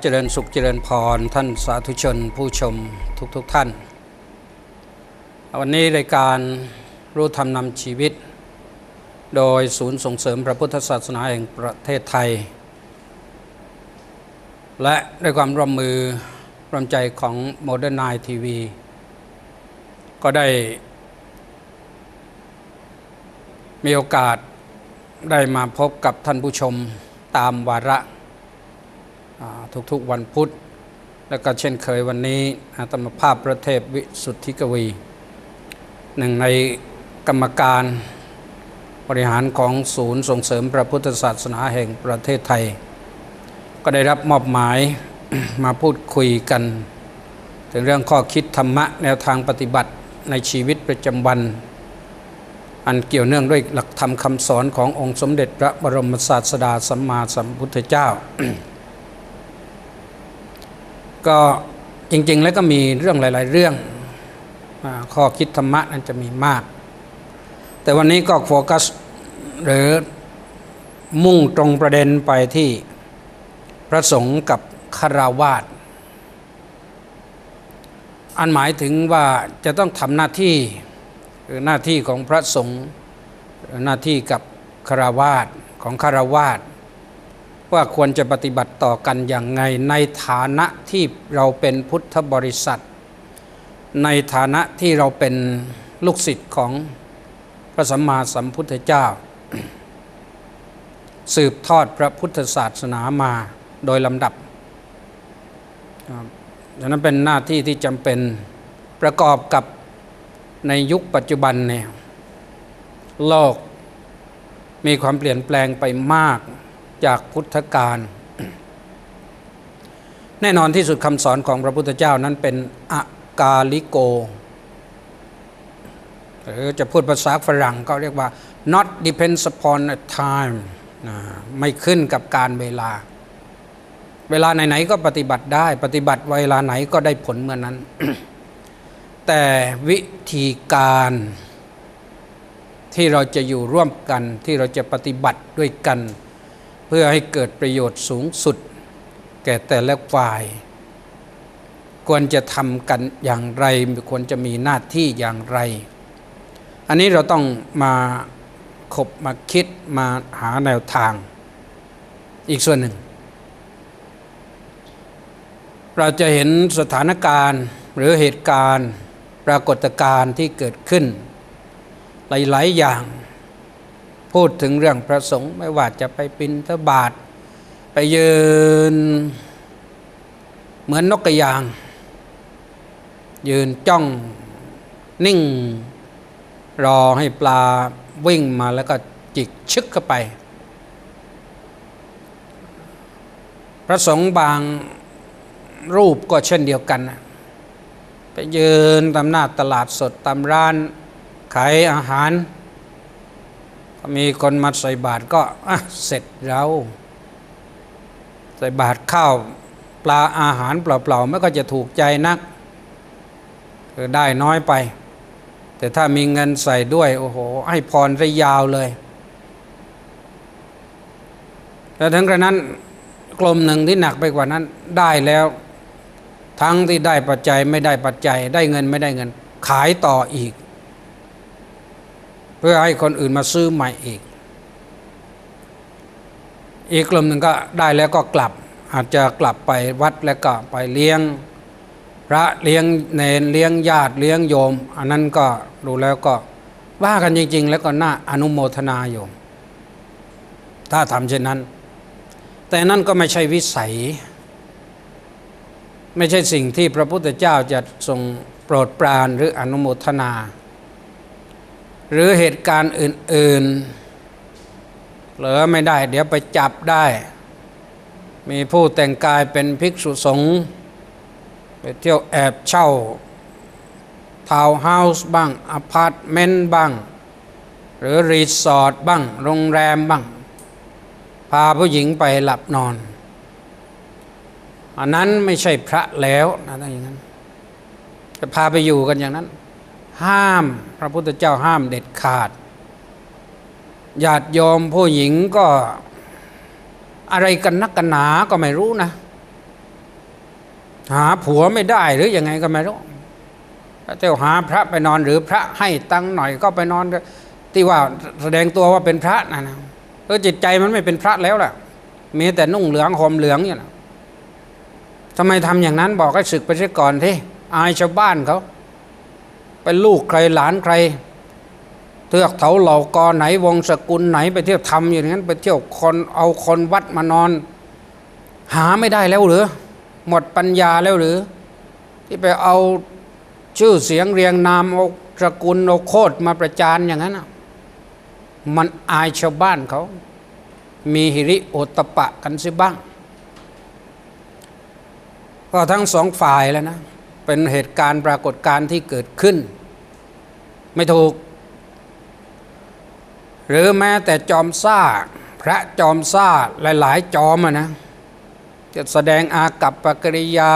เจริญสุขเจริญพร ท่านสาธุชนผู้ชมทุกๆทท่าน วันนี้รายการรู้ธรรมนำชีวิต โดยศูนย์ส่งเสริมพระพุทธศาสนาแห่งประเทศไทย และด้วยความร่วมมือร่วมใจของ Modern Night TV ก็ได้ มีโอกาสได้มาพบกับท่านผู้ชมตามวาระ ทุกๆวันพุธ และก็เช่นเคยวันนี้อาตมภาพพระเทพวิสุทธิกวี หนึ่งในกรรมการบริหารของศูนย์ส่งเสริมพระพุทธศาสนาแห่งประเทศไทย ก็ได้รับมอบหมายมาพูดคุยกัน ถึงเรื่องข้อคิดธรรมะแนวทางปฏิบัติในชีวิตประจำวัน อันเกี่ยวเนื่องด้วยหลักธรรมคำสอนขององค์สมเด็จพระบรมศาสดาสัมมาสัมพุทธเจ้า ก็จริงๆ แล้วก็มีเรื่องหลาย ๆ เรื่องอข้อคิดธรรมะนั้นจะมีมาก แต่วันนี้ก็โฟกัสหรือมุ่งตรงประเด็นไปที่พระสงฆ์กับคาราวาสอันหมายถึงว่าจะต้องทำหน้าที่หรือหน้าที่ของพระสงฆ์หรือหน้าที่กับคาราวาสของคาราวาส ว่าควรจะปฏิบัติต่อกันอย่างไง ในฐานะที่เราเป็นพุทธบริษัท ในฐานะที่เราเป็นลูกศิษย์ของพระสัมมาสัมพุทธเจ้า สืบทอดพระพุทธศาสนามาโดยลำดับดังนั้นเป็นหน้าที่ที่จำเป็นประกอบกับในยุคปัจจุบันเนี่ยโลกมีความเปลี่ยนแปลงไปมาก จากพุทธกาลแน่นอนที่สุดคำสอนของพระพุทธเจ้านั้นเป็นอากาลิโก หรือจะพูดภาษาฝรั่งก็เรียกว่า not depends upon a time นะไม่ขึ้นกับการเวลา เวลาไหนๆก็ปฏิบัติได้ ปฏิบัติเวลาไหนก็ได้ผลเมื่อนนั้น แต่วิธีการที่เราจะอยู่ร่วมกันที่เราจะปฏิบัติด้วยกัน พื่อให้เกิดประโยชน์สูงสุด แก่แต่ละฝ่าย ควรจะทำกันอย่างไรควรจะมีหน้าที่อย่างไร อันนี้เราต้องมาคบมาคิดมาหาแนวทาง อีกส่วนหนึ่ง เราจะเห็นสถานการณ์หรือเหตุการณ์ปรากฏการณ์ที่เกิดขึ้น หลาย ๆ อย่าง พูดถึงเรื่องพระสงฆ์ไม่ว่าจะไปปินทบาท ไปยืน เหมือนนกกระยาง ยืนจ้องนิ่ง รอให้ปลาวิ่งมาแล้วก็จิกชึกเข้าไป พระสงฆ์บางรูปก็เช่นเดียวกัน ไปยืนตามหน้าตลาดสดตามร้านขายอาหาร มีคนมาใส่บาตรก็อะเสร็จเราใส่บาตรข้าวปลาอาหารเปล่าๆไม่ก็จะถูกใจนักคือได้น้อยไป แต่ถ้ามีเงินใส่ด้วย โอ้โห ให้พรได้ยาวเลยแต่ถึงกระนั้นกลมหนึ่งที่หนักไปกว่านั้นได้แล้ว ทั้งที่ได้ปัจจัยไม่ได้ปัจจัย ได้เงินไม่ได้เงิน ขายต่ออีก พื่อให้คนอื่นมาซื้อใหม่อีก อีกกลุ่มหนึ่งก็ได้แล้วก็กลับ อาจจะกลับไปวัดแล้วก็ไปเลี้ยง พระเลี้ยงเนนเลี้ยงญาติเลี้ยงโยม อันนั้นก็ดูแล้วก็ว่ากันจริง ๆ แล้วก็น่าอนุโมทนาโยม ถ้าทำเช่นนั้น แต่นั่นก็ไม่ใช่วิสัย ไม่ใช่สิ่งที่พระพุทธเจ้าจะทรงโปรดปรานหรืออนุโมทนา หรือเหตุการณ์อื่น ๆ เหลือไม่ได้ เดี๋ยวไปจับได้ มีผู้แต่งกายเป็นภิกษุสงฆ์ไปเที่ยวแอบเช่า ทาวน์เฮาส์บ้างอพาร์ตเมนต์บ้าง หรือรีสอร์ทบ้าง โรงแรมบ้าง พาผู้หญิงไปหลับนอน อันนั้นไม่ใช่พระแล้วนะถ้าอย่างนั้นจะพาไปอยู่กันอย่างนั้น ห้าม พระพุทธเจ้าห้ามเด็ดขาดญาติโยมผู้หญิงก็อะไรกันนักกันหนาก็ไม่รู้นะ หาผัวไม่ได้หรือยังไงก็ไม่รู้เที่ยวหาพระไปนอนหรือพระให้ตังค์หน่อยก็ไปนอนที่ว่าแสดงตัวว่าเป็นพระนะนะเออจิตใจมันไม่เป็นพระแล้วล่ะมีแต่นุ่งเหลืองห่มเหลืองอย่างนั้นทำไมทำอย่างนั้นบอกให้ศึกไปเสียก่อนที่อายชาวบ้านเขา เป็นลูกใครหลานใครเทือกเถาเหล่ากอไหนวงศกุลไหนไปเที่ยวทำอย่างนั้น ไปเที่ยวคนเอาคนวัดมานอน หาไม่ได้แล้วหรือหมดปัญญาแล้วหรือ ที่ไปเอาชื่อเสียงเรียงนามเอาสกุลเอาโคตรมาประจานอย่างนั้นมันอายชาวบ้านเขา มีหิริโอตตปะกันสิบ้าง ก็ทั้งสองฝ่ายแล้วนะ เป็นเหตุการณ์ปรากฏการณ์ที่เกิดขึ้น ไม่ถูก หรือแม้แต่จอมซ่า พระจอมซ่าหลาย ๆ จอมอะนะจะแสดงอากับปกิริยา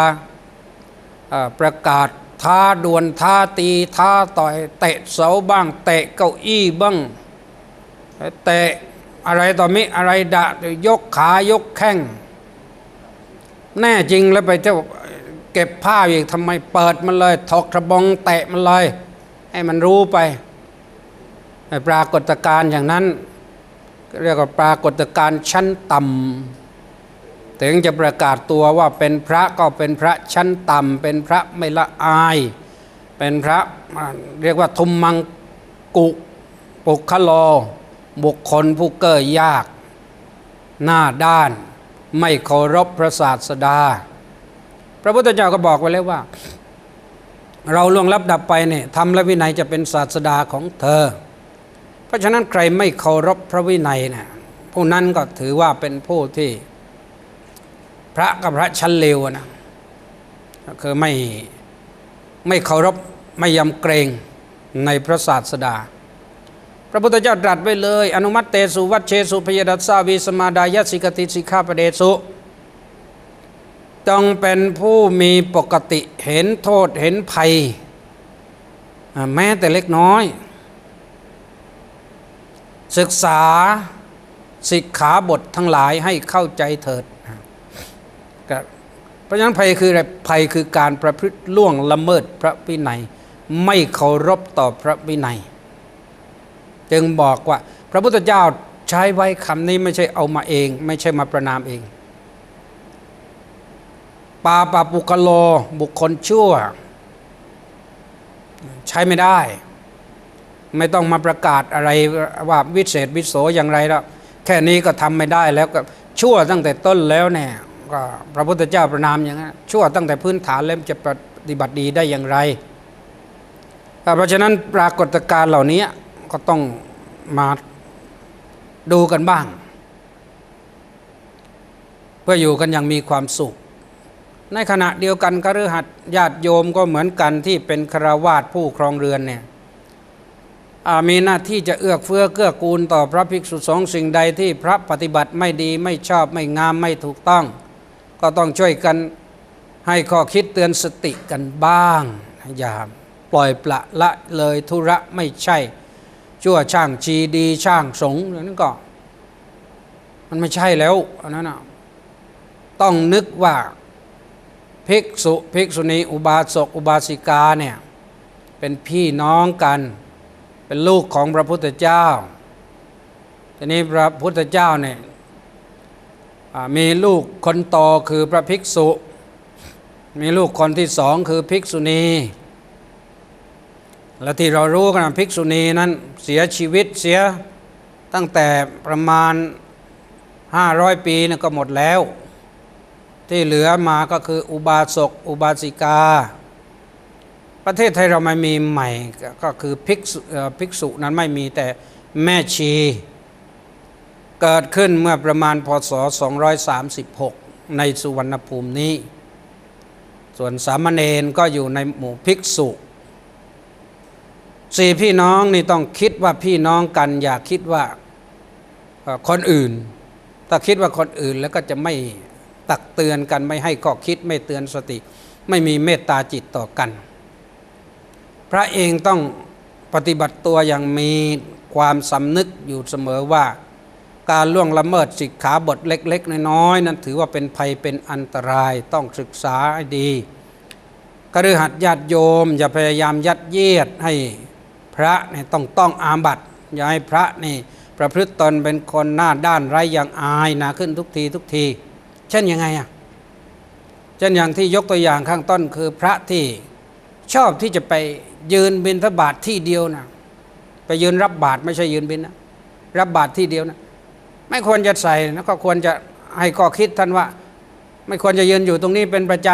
ประกาศท้าดวลท้าตีท้าต่อยเตะเสาบ้าง เตะเก้าอี้บ้างเตะอะไรต่อมิอะไรดะยกขายกแข้งแน่จริงแล้วไปเที่ยว เก็บผ้าอีกทำไมเปิดมันเลยถกทะบองเตะมันเลย ให้มันรู้ไปไอ้ปรากฏการณ์อย่างนั้น เรียกว่าปรากฏการณ์ชั้นต่ำถึงจะประกาศตัวว่าเป็นพระก็เป็นพระชั้นต่ำเป็นพระไม่ละอาย เป็นพระเรียกว่าทุมมังกุปุคโลบุคคลผู้เก้อยาก หน้าด้าน ไม่เคารพพระศาสดา พระพุทธเจ้าก็บอกไว้แล้วว่า เราล่วงลับดับไปเนี่ยทำและวินัยจะเป็นศาสดาของเธอ เพราะฉะนั้นใครไม่เคารพพระวินัยเนี่ยผู้นั้นก็ถือว่าเป็นผู้ที่พระกับพระชั้นเลวนะก็คือไม่ไม่เคารพไม่ยำเกรงในพระศาสดา พระพุทธเจ้าตรัสไว้เลย อนุมัติเตสุวัชเชสุพยดัสสาวีสมาดายสิกติสิกขาปเดสุ ต้องเป็นผู้มีปกติเห็นโทษเห็นภัย แม้แต่เล็กน้อย ศึกษาสิกขาบททั้งหลายให้เข้าใจเถิดเพราะฉะนั้นภัยคืออะไรภัยคือการประพฤติล่วงละเมิดพระวินัย ไม่เคารพต่อพระวินัย จึงบอกว่า พระพุทธเจ้าใช้ไว้คำนี้ไม่ใช่เอามาเอง ไม่ใช่มาประนามเอง ปาปาปุคโล บุคคลชั่ว ใช้ไม่ได้ ไม่ต้องมาประกาศอะไรว่าวิเศษวิโสอย่างไรแล้วแค่นี้ก็ทำไม่ได้แล้วก็ชั่วตั้งแต่ต้นแล้วเนี่ยก็พระพุทธเจ้าประนามอย่างนั้นชั่วตั้งแต่พื้นฐานแล้วจะปฏิบัติดีได้อย่างไร เพราะฉะนั้นปรากฏการณ์เหล่านี้ก็ต้องมาดูกันบ้าง เพื่ออยู่กันอย่างมีความสุข ในขณะเดียวกันคฤหัสถ์ญาติโยมก็เหมือนกันที่เป็นคราวาสผู้ครองเรือนเนี่ยมีหน้าที่จะเอื้อเฟื้อเกื้อกูลต่อพระภิกษุสงฆ์สิ่งใดที่พระปฏิบัติไม่ดีไม่ชอบไม่งามไม่ถูกต้อง ก็ต้องช่วยกันให้ข้อคิดเตือนสติกันบ้าง อย่าปล่อยปละละเลยธุระไม่ใช่ ชั่วช่างชีดีช่างสงอย่างนั้นก็ มันไม่ใช่แล้วอันนั้นต้องนึกว่า ภิกษุภิกษุณีอุบาสกอุบาสิกาเนี่ยเป็นพี่น้องกัน เป็นลูกของพระพุทธเจ้าทีนี้พระพุทธเจ้าเนี่ยมีลูกคนโตคือพระภิกษุ มีลูกคนที่สองคือภิกษุณี และที่เรารู้กันนะภิกษุณีนั้นเสียชีวิตเสียตั้งแต่ประมาณ 500 ปีนะก็หมดแล้ว ที่เหลือมาก็คืออุบาสกอุบาสิกา ประเทศไทยเราไม่มีใหม่ก็คือภิกษุภิกษุนั้นไม่มีแต่แม่ชี เกิดขึ้นเมื่อประมาณพศ 236 ในสุวรรณภูมินี้ ส่วนสามเณรก็อยู่ในหมู่ภิกษุสี่พี่น้องนี่ต้องคิดว่าพี่น้องกันอย่าคิดว่าคนอื่น ถ้าคิดว่าคนอื่นแล้วก็จะไม่ ตักเตือนกันไม่ให้ข้อคิดไม่เตือนสติ ไม่มีเมตตาจิตต่อกัน พระเองต้องปฏิบัติตัวอย่างมีความสำนึกอยู่เสมอว่า การล่วงละเมิดสิกขาบทเล็ก ๆ น้อยๆนั้นถือว่าเป็นภัยเป็นอันตรายต้องศึกษาให้ดีกฤหัสญาติโยม อย่าพยายามยัดเยียดให้พระเนี่ยต้องต้องอาบัตอย่าให้พระนี่ประพฤติตนเป็นคนหน้าด้านไร้อย่างอายหนาขึ้นทุกทีทุกที เช่นยังไงอะเช่นอย่างที่ยกตัวอย่างข้างต้นคือพระที่ชอบที่จะไปยืนบิณฑบาทที่เดียวนะไปยืนรับบาตรไม่ใช่ยืนบินนะรับบาตรที่เดียวนะไม่ควรจะใส่แล้วก็ควรจะให้ข้อคิดท่านว่า ไม่ควรจะยืนอยู่ตรงนี้เป็นประจ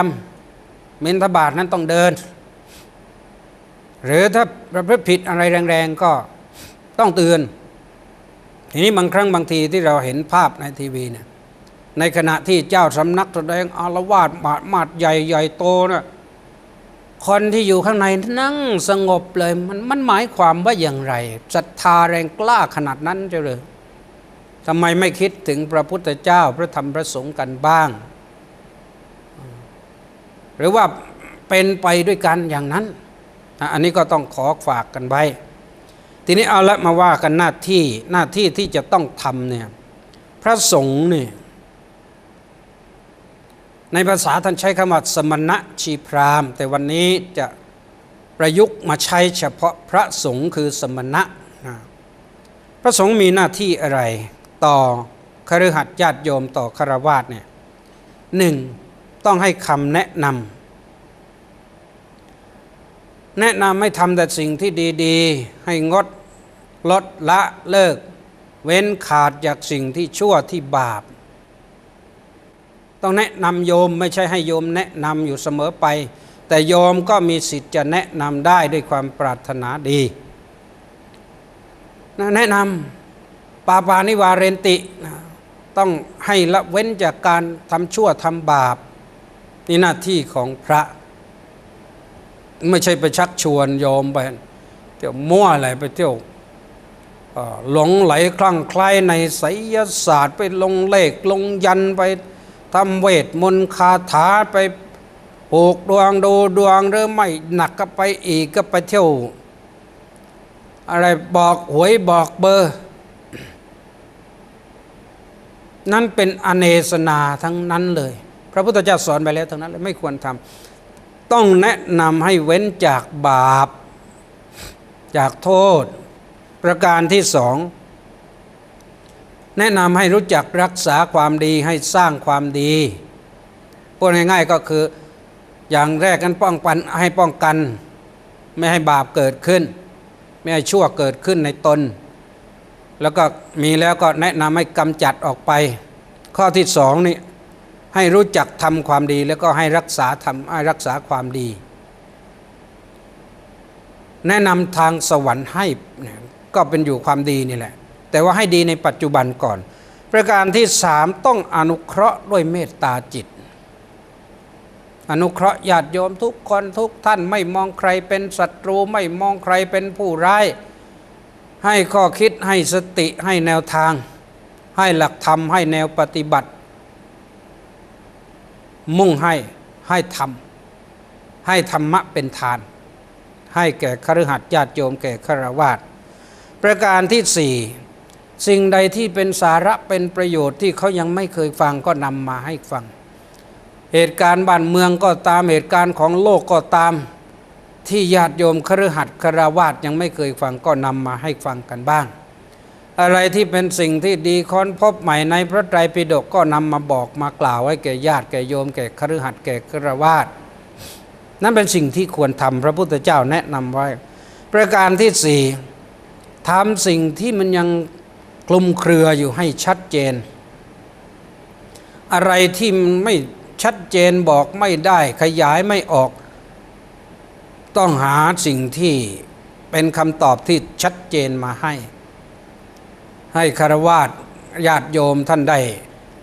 ำบิณฑบาตนั้นต้องเดิน หรือถ้าประพฤติผิดอะไรแรงๆก็ต้องเตือน ทีนี้บางครั้งบางทีที่เราเห็นภาพในทีวีเนี่ย ในขณะที่เจ้าสำนักแสดงอารวาสมาดมาดใหญ่ใหญ่โตนะคนที่อยู่ข้างในนั่งสงบเลยมันมันหมายความว่าอย่างไรศรัทธาแรงกล้าขนาดนั้นเจ้าเลยทำไมไม่คิดถึงพระพุทธเจ้าพระธรรมพระสงฆ์กันบ้าง หรือว่าเป็นไปด้วยกันอย่างนั้น อันนี้ก็ต้องขอฝากกันไว้ ทีนี้เอาละมาว่ากันหน้าที่หน้าที่ที่จะต้องทำเนี่ยพระสงฆ์เนี่ย ในภาษาท่านใช้คำว่าสมณะชีพราม แต่วันนี้จะประยุกต์มาใช้เฉพาะพระสงฆ์คือสมณะนะพระสงฆ์มีหน้าที่อะไร ต่อคฤหัสถ์ญาติโยมต่อคารวาสเนี่ยหนึ่งต้องให้คำแนะนำแนะนำให้ทำแต่สิ่งที่ดีๆ ให้งดลดละเลิก เว้นขาดจากสิ่งที่ชั่วที่บาป ต้องแนะนำโยมไม่ใช่ให้โยมแนะนำอยู่เสมอไป แต่โยมก็มีสิทธิ์จะแนะนำได้ด้วยความปรารถนาดีนะแนะนำปาปานิวาเรนตินะต้องให้ละเว้นจากการทำชั่วทำบาปนี่หน้าที่ของพระ ไม่ใช่ไปชักชวนโยมไปเที่ยวมั่วอะไรไปเที่ยวหลงไหลคลั่งไคล้ในไสยศาสตร์ไปลงเลขลงยันไป ทำเวทมนต์คาถาไปปลูกดวงดูดวงหรือไม่หนักก็ไปอีกก็ไปเที่ยว อะไรบอกหวยบอกเบอร์ นั่นเป็นอเนสนาทั้งนั้นเลย พระพุทธเจ้าสอนไปแล้วทั้งนั้นเลยไม่ควรทำต้องแนะนำให้เว้นจากบาป จากโทษ ประการที่สอง แนะนำให้รู้จักรักษาความดีให้สร้างความดีพูดง่ายๆก็คืออย่างแรกกันป้องกันให้ป้องกัน ไม่ให้บาปเกิดขึ้น ไม่ให้ชั่วเกิดขึ้นในตน แล้วก็มีแล้วก็แนะนำให้กำจัดออกไป ข้อที่สองนี่ให้รู้จักทำความดีแล้วก็ให้รักษาทำให้รักษาความดี แนะนำทางสวรรค์ให้ก็เป็นอยู่ความดีนี่แหละ แต่ว่าให้ดีในปัจจุบันก่อน ประการที่สามต้องอนุเคราะห์ด้วยเมตตาจิต อนุเคราะห์ญาติโยมทุกคนทุกท่านไม่มองใครเป็นศัตรู ไม่มองใครเป็นผู้ร้าย ให้ข้อคิดให้สติให้แนวทาง ให้หลักธรรมให้แนวปฏิบัติ มุ่งให้ให้ทำให้ธรรมะเป็นทาน ให้แก่คฤหัสถ์ญาติโยมแก่ฆราวาสประการที่สี่ สิ่งใดที่เป็นสาระเป็นประโยชน์ที่เขายังไม่เคยฟังก็นำมาให้ฟัง เหตุการณ์บ้านเมืองก็ตามเหตุการณ์ของโลกก็ตาม ที่ญาติโยมคฤหัสถ์คราวาสยังไม่เคยฟังก็นำมาให้ฟังกันบ้าง อะไรที่เป็นสิ่งที่ดีค้นพบใหม่ในพระไตรปิฎกก็นำมาบอกมากล่าวไว้แก่ญาติแก่โยมแก่คฤหัสถ์แก่คราวาสนั่นเป็นสิ่งที่ควรทำพระพุทธเจ้าแนะนำไว้ ประการที่สี่ทำสิ่งที่มันยัง คลุมเครืออยู่ให้ชัดเจน อะไรที่ไม่ชัดเจนบอกไม่ได้ขยายไม่ออก ต้องหาสิ่งที่เป็นคำตอบที่ชัดเจนมาให้ ให้คารวาสญาติโยมท่านได้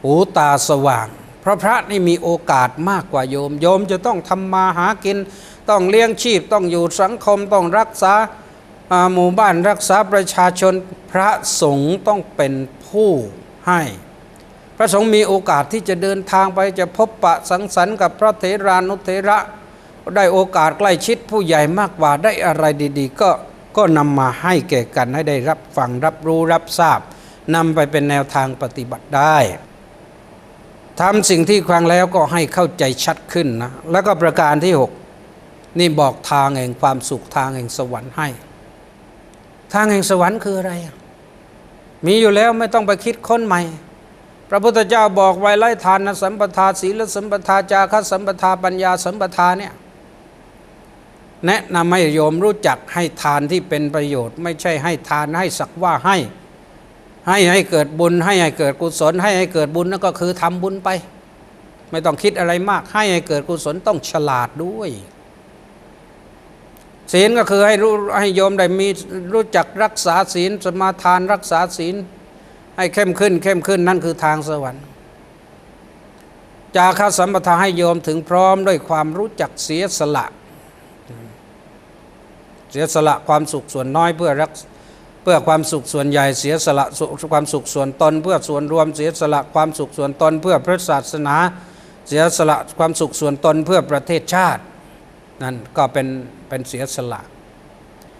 หูตาสว่าง เพราะพระนี่มีโอกาสมากกว่าโยม โยมจะต้องทำมาหากิน ต้องเลี้ยงชีพต้องอยู่สังคมต้องรักษา หมู่บ้านรักษาประชาชนพระสงฆ์ต้องเป็นผู้ให้ พระสงฆ์มีโอกาสที่จะเดินทางไปจะพบปะสังสรรค์กับพระเถรานุเถระ ได้โอกาสใกล้ชิดผู้ใหญ่มากกว่าได้อะไรดีๆ ก็ก็นำมาให้แก่กันให้ได้รับฟังรับรู้รับทราบนำไปเป็นแนวทางปฏิบัติได้ทำสิ่งที่ครั้งแล้วก็ให้เข้าใจชัดขึ้นนะแล้วก็ประการที่หกนี่บอกทางแห่งความสุขทางแห่งสวรรค์ให้ ทางแห่งสวรรค์คืออะไร มีอยู่แล้วไม่ต้องไปคิดค้นใหม่ พระพุทธเจ้าบอกไว้ไล่ทานนะสัมปทาศีลสัมปทาจาคสัมปทาปัญญาสัมปทาเนี่ยแนะนำให้โยมรู้จักให้ทานที่เป็นประโยชน์ ไม่ใช่ให้ทานให้สักว่าให้ ให้ให้เกิดบุญ ให้ให้เกิดกุศล ให้ให้เกิดบุญนั่นก็คือทำบุญไป ไม่ต้องคิดอะไรมาก ให้ให้เกิดกุศลต้องฉลาดด้วย ศีลก็คือให้รู้ให้โยมได้มีรู้จักรักษาศีลสมาทานรักษาศีล ให้เข้มขึ้น เข้มขึ้นนั่นคือทางสวรรค์จาคสัมปทาให้โยมถึงพร้อมด้วยความรู้จักเสียสละ เสียสละความสุขส่วนน้อยเพื่อรักเพื่อความสุขส่วนใหญ่เสียสละสความสุขส่วนตน เพื่อส่วนรวมเสียสละความสุขส่วนตน เพื่อพระศาสนา เสียสละความสุขส่วนตนเพื่อประเทศชาติ นั่นก็เป็น เป็นเสียสละ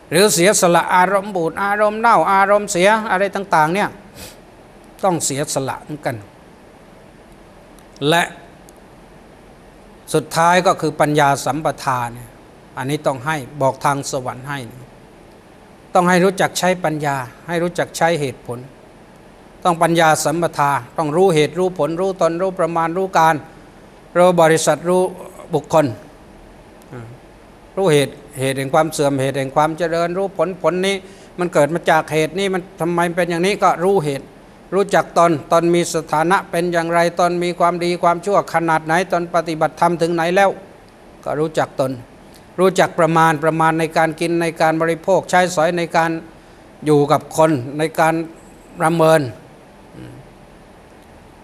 หรือเสียสละอารมณ์บูดอารมณ์เน่าอารมณ์เสียอะไรต่างๆเนี่ยต้องเสียสละเหมือนกัน และสุดท้ายก็คือปัญญาสัมปทานเนี่ยอันนี้ต้องให้บอกทางสวรรค์ให้ ต้องให้รู้จักใช้ปัญญา ให้รู้จักใช้เหตุผล ต้องปัญญาสัมปทา ต้องรู้เหตุรู้ผล รู้ตนรู้ประมาณรู้การรู้บริษัทรู้บุคคล รู้เหตุ เหตุแห่งความเสื่อมเหตุแห่งความเจริญรู้ผลผลนี้ มันเกิดมาจากเหตุนี้มันทำไมเป็นอย่างนี้ก็รู้เหตุ รู้จักตนตนมีสถานะเป็นอย่างไรตนมีความดีความชั่วขนาดไหนตนปฏิบัติธรรมถึงไหนแล้ว ก็รู้จักตน รู้จักประมาณประมาณในการกินในการบริโภคใช้สอยในการอยู่กับคนในการประเมิน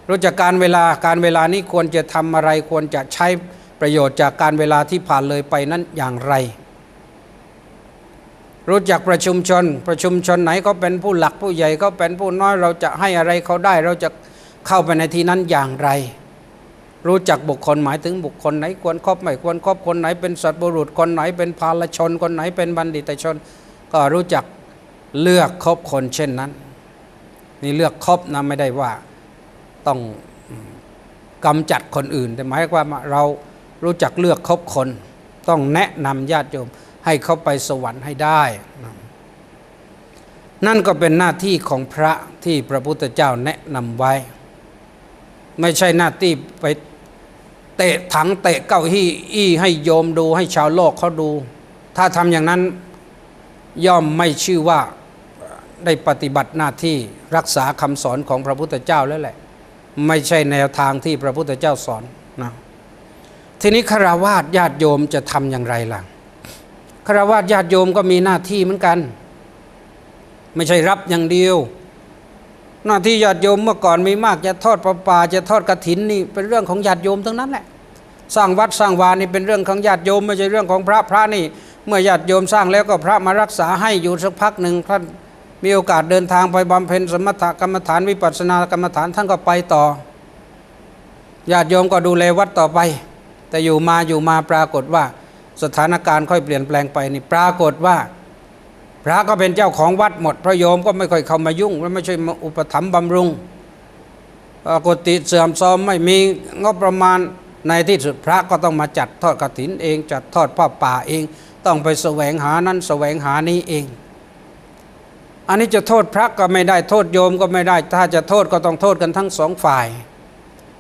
รู้จักการเวลาการเวลานี้ควรจะทำอะไรควรจะใช้ประโยชน์จากการเวลาที่ผ่านเลยไปนั้นอย่างไร รู้จักประชุมชน ประชุมชนไหนก็เป็นผู้หลักผู้ใหญ่ก็เป็นผู้น้อยเราจะให้อะไรเขาได้ เราจะเข้าไปในที่นั้นอย่างไร รู้จักบุคคลหมายถึงบุคคลไหนควรครอบไม่ควรครอบคนไหนเป็นสัตว์บุรุษคนไหนเป็นภาลชน คนไหนเป็นบัณฑิตชน ก็รู้จักเลือกคบคนเช่นนั้น นี่เลือกคบนะไม่ได้ว่าต้องกำจัดคนอื่น แต่หมายความว่าเรารู้จักเลือกคบคน ต้องแนะนำญาติโยม ให้เขาไปสวรรค์ให้ได้ นั่นก็เป็นหน้าที่ของพระที่พระพุทธเจ้าแนะนำไว้ ไม่ใช่หน้าที่ไปเตะถังเตะเก้าอี้อี้ให้โยมดูให้ชาวโลกเขาดู ถ้าทำอย่างนั้นย่อมไม่ชื่อว่าได้ปฏิบัติหน้าที่รักษาคำสอนของพระพุทธเจ้าแล้วแหละ ไม่ใช่แนวทางที่พระพุทธเจ้าสอนนะทีนี้คารวาสญาติโยมจะทำอย่างไรล่ะ คาวาสญาติโยมก็มีหน้าที่เหมือนกัน ไม่ใช่รับอย่างเดียว หน้าที่ญาติโยมเมื่อก่อนมีมากจะทอดประปาจะทอดกระถินนี่เป็นเรื่องของญาติโยมทั้งนั้นแหละสร้างวัดสร้างวานี่เป็นเรื่องของญาติโยม ไม่ใช่เรื่องของพระพระนี่ เมื่อญาติโยมสร้างแล้วก็พระมารักษาให้อยู่สักพักหนึ่งท่านมีโอกาสเดินทางไปบำเพ็ญสมถกรรมฐานวิปัสสนากรรมฐานท่านก็ไปต่อญาติโยมก็ดูแลวัดต่อไป แต่อยู่มาอยู่มาปรากฏว่า สถานการณ์ค่อยเปลี่ยนแปลงไปนี่ปรากฏว่า พระก็เป็นเจ้าของวัดหมดพระโยมก็ไม่ค่อยเข้ามายุ่งและไม่ใช่มาอุปถัมภ์บำรุงกติเสื่อมโทรมไม่มีงบประมาณในที่สุดพระก็ต้องมาจัดทอดกฐินเอง จัดทอดผ้าป่าเอง ต้องไปแสวงหานั้นแสวงหานี้เอง อันนี้จะโทษพระก็ไม่ได้โทษโยมก็ไม่ได้ ถ้าจะโทษก็ต้องโทษกันทั้งสองฝ่าย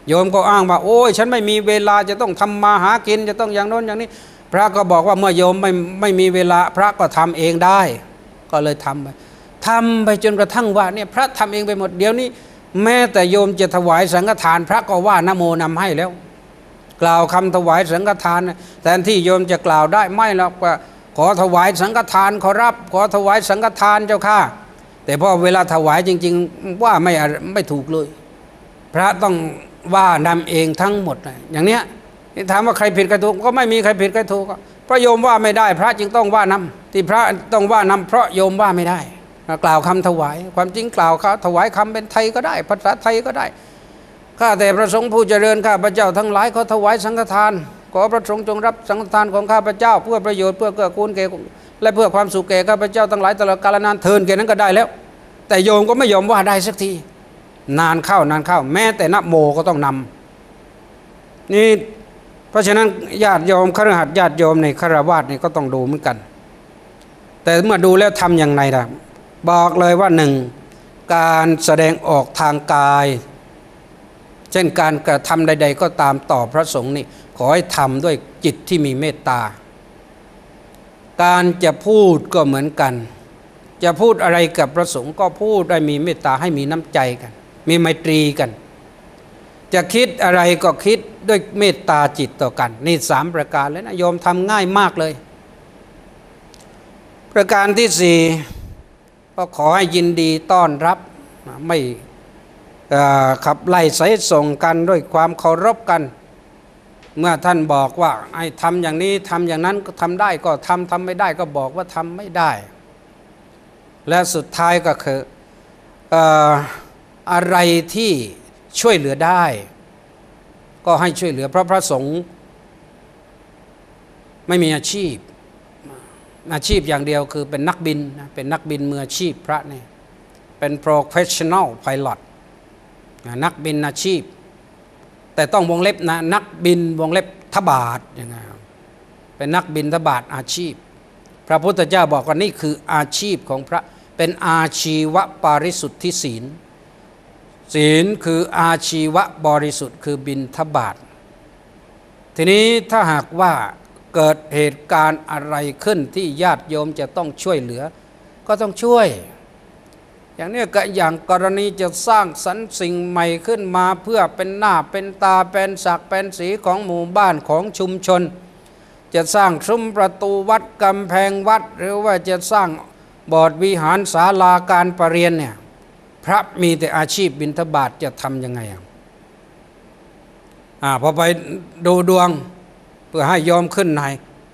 โยมก็อ้างว่า โอ้ยฉันไม่มีเวลาจะต้องทำมาหากินจะต้องอย่างโน้นอย่างนี้ พระก็บอกว่าเมื่อโยมไม่ไม่มีเวลาพระก็ทำเองได้ ก็เลยทำไปทำไปจนกระทั่งว่าเนี่ยพระทำเองไปหมดเดี๋ยวนี้ แม้แต่โยมจะถวายสังฆทาน พระก็ว่านโมนำให้แล้ว กล่าวคำถวายสังฆทานแทนที่โยมจะกล่าวได้ไม่หรอกว่าขอถวายสังฆทานขอรับ ขอถวายสังฆทานเจ้าค่ะ แต่พอเวลาถวายจริง ๆ ว่าไม่ไม่ถูกเลย พระต้องว่านำเองทั้งหมดอย่างเนี้ย ถามว่าใครผิดใครถูกก็ไม่มีใครผิดใครถูกพระโยมว่าไม่ได้ พระจึงต้องว่านำที่พระต้องว่านำเพราะโยมว่าไม่ได้ กล่าวคำถวาย ความจริงกล่าวเขาถวายคำเป็นไทยก็ได้ ภาษาไทยก็ได้ข้าแต่พระสงฆ์ผู้เจริญข้าพระเจ้าทั้งหลายขาถวายสังฆทาน ขอพระสงฆ์จงรับสังฆทานของข้าพระเจ้า เพื่อประโยชน์เพื่อเกื้อกูลแก่และเพื่อความสุขแก่ข้าพระเจ้าทั้งหลายตลอดกาลนานเทินแก่นั้นก็ได้แล้ว แต่โยมก็ไม่ยอมว่าได้สักที นานเข้านานเข้า แม้แต่นะโมก็ต้องนำนี่ เพราะฉะนั้นญาติโยมครหัสญาติโยมในคารวาสนี่ก็ต้องดูเหมือนกัน แต่เมื่อดูแล้วทำอย่างไรล่ะบอกเลยว่าหนึ่งการแสดงออกทางกาย เช่นการกระทำใด ๆ ก็ตามต่อพระสงฆ์นี่ขอให้ทำด้วยจิตที่มีเมตตา การจะพูดก็เหมือนกัน จะพูดอะไรกับพระสงฆ์ก็พูดได้มีเมตตาให้มีน้ำใจกัน มีไมตรีกัน จะคิดอะไรก็คิด ด้วยเมตตาจิตต่อกัน นี่สามประการเลยนะโยมทำง่ายมากเลย ประการที่สี่ก็ขอให้ยินดีต้อนรับไม่ขับไล่ใส่ส่งกันด้วยความเคารพกัน เมื่อท่านบอกว่าไอ้ทำอย่างนี้ทำอย่างนั้นก็ทำได้ก็ทำทำไม่ได้ก็บอกว่าทำไม่ได้ และสุดท้ายก็คือออะไรที่ช่วยเหลือได้ ก็ให้ช่วยเหลือ เพราะพระสงฆ์ไม่มีอาชีพ อาชีพอย่างเดียวคือเป็นนักบินเป็นนักบินมืออาชีพพระเนี่ยเป็น professional pilot นะนักบินอาชีพ แต่ต้องวงเล็บนะนักบินวงเล็บทบาทยังไงเป็นนักบินทบาทอาชีพ พระพุทธเจ้าบอกว่านี่คืออาชีพของพระเป็นอาชีวปาริสุทธิศีล ศีลคืออาชีวบริสุทธิ์คือบินทบาททีนี้ถ้าหากว่าเกิดเหตุการณ์อะไรขึ้นที่ญาติโยมจะต้องช่วยเหลือ ก็ต้องช่วย อย่างนี้ก็อย่างกรณีจะสร้างสรรค์สิ่งใหม่ขึ้นมาเพื่อเป็นหน้าเป็นตาเป็นศักเป็นสีของหมู่บ้านของชุมชน จะสร้างซุ้มประตูวัดกำแพงวัด หรือว่าจะสร้างบอดวิหารศาลาการประเรียนเนี่ย พระมีแต่อาชีพบิณฑบาตจะทำยังไงอะอ่าพอไปดูดวงเพื่อให้โยมขึ้นใน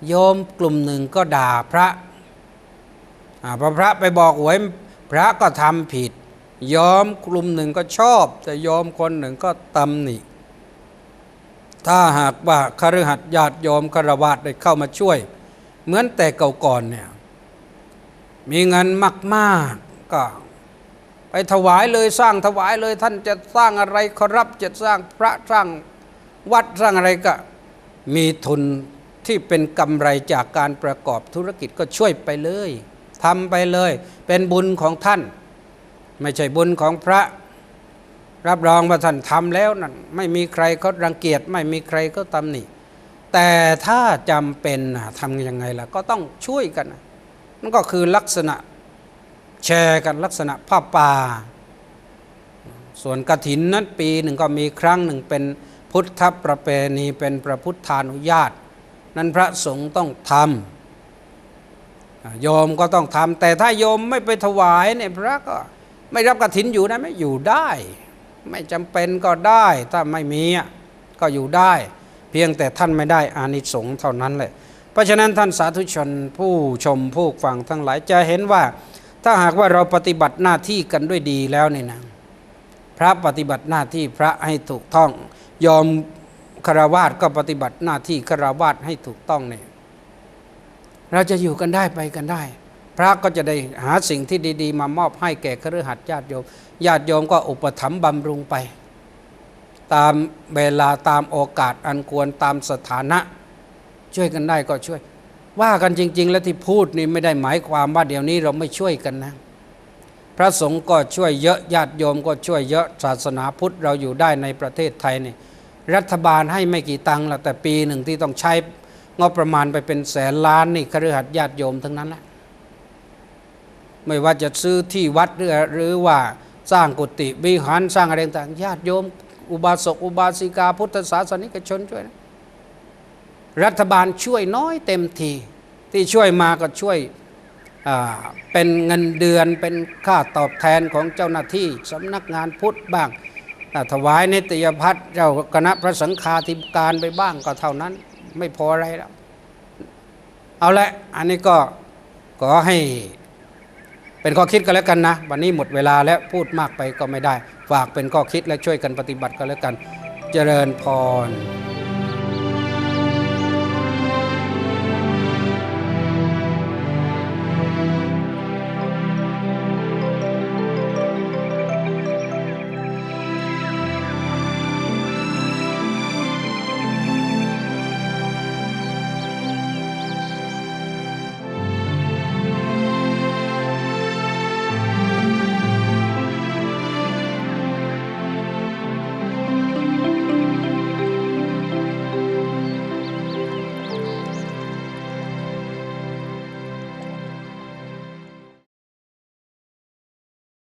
โยมกลุ่มหนึ่งก็ด่าพระอ่าพอพระไปบอกหวยพระก็ทำผิดโยมกลุ่มหนึ่งก็ชอบ แต่โยมคนหนึ่งก็ตำหนิถ้าหากว่าคฤหัสถ์ญาติโยมคารวะได้เข้ามาช่วย เหมือนแต่เก่าก่อนเนี่ยมีเงินมากๆก็ ไปถวายเลยสร้างถวายเลยท่านจะสร้างอะไรขอรับจะสร้างพระสร้างวัดสร้างอะไรก็ มีทุนที่เป็นกำไรจากการประกอบธุรกิจก็ช่วยไปเลยทำไปเลย เป็นบุญของท่าน ไม่ใช่บุญของพระ รับรองว่าท่านทำแล้วนั่นไม่มีใครเขารังเกียจไม่มีใครก็ตำหนิแต่ถ้าจำเป็นทำยังไงล่ะก็ต้องช่วยกันนะมันก็คือลักษณะ แชร์กันลักษณะผ้าป่า ส่วนกระถินนั้นปีหนึ่งก็มีครั้งหนึ่งเป็นพุทธประเพณีเป็นพระพุทธานุญาต นั้นพระสงฆ์ต้องทำโยมก็ต้องทำแต่ถ้าโยมไม่ไปถวายเนี่ยพระก็ไม่รับกระถินอยู่ได้ไหมอยู่ได้ ไม่จำเป็นก็ได้ถ้าไม่มีก็อยู่ได้ เพียงแต่ท่านไม่ได้อานิสงส์เท่านั้นแหละเพราะฉะนั้นท่านสาธุชนผู้ชมผู้ฟังทั้งหลายจะเห็นว่า ถ้าหากว่าเราปฏิบัติหน้าที่กันด้วยดีแล้วเนี่ยนะพระปฏิบัติหน้าที่พระให้ถูกต้อง ยอมคารวาสก็ปฏิบัติหน้าที่คารวาสให้ถูกต้องเนี่ยเราจะอยู่กันได้ไปกันได้ พระก็จะได้หาสิ่งที่ดี ๆ มามอบให้แก่ครือขัดญาติโยมญาติโยมก็อุปถัมภ์บำรุงไป ตามเวลาตามโอกาสอันควรตามสถานะ ช่วยกันได้ก็ช่วย ว่ากันจริง ๆ แล้วที่พูดนี่ไม่ได้หมายความว่าเดี๋ยวนี้เราไม่ช่วยกันนะ พระสงฆ์ก็ช่วยเยอะญาติโยมก็ช่วยเยอะศาสนาพุทธเราอยู่ได้ในประเทศไทยนี่รัฐบาลให้ไม่กี่ตังค์ละแต่ปีหนึ่งที่ต้องใช้งบประมาณไปเป็นแสนล้านนี่คฤหัสถ์ญาติโยมทั้งนั้นแหละไม่ว่าจะซื้อที่วัดหรือหรือว่าสร้างกุฏิวิหารสร้างอะไรต่างญาติโยม อุบาสกอุบาสิกาพุทธศาสนิกชนช่วยนะ รัฐบาลช่วยน้อยเต็มที ที่ช่วยมาก็ช่วยเป็นเงินเดือนเป็นค่าตอบแทนของเจ้าหน้าที่สำนักงานพุทธบ้างถวายนิตยพัฒน์เจ้าคณะพระสังฆาธิการไปบ้างก็เท่านั้นไม่พออะไรแล้ว เอาละอันนี้ก็ขอให้เป็นข้อคิดกันแล้วกันนะ วันนี้หมดเวลาแล้วพูดมากไปก็ไม่ได้ ฝากเป็นข้อคิดและช่วยกันปฏิบัติกันแล้วกัน เจริญพร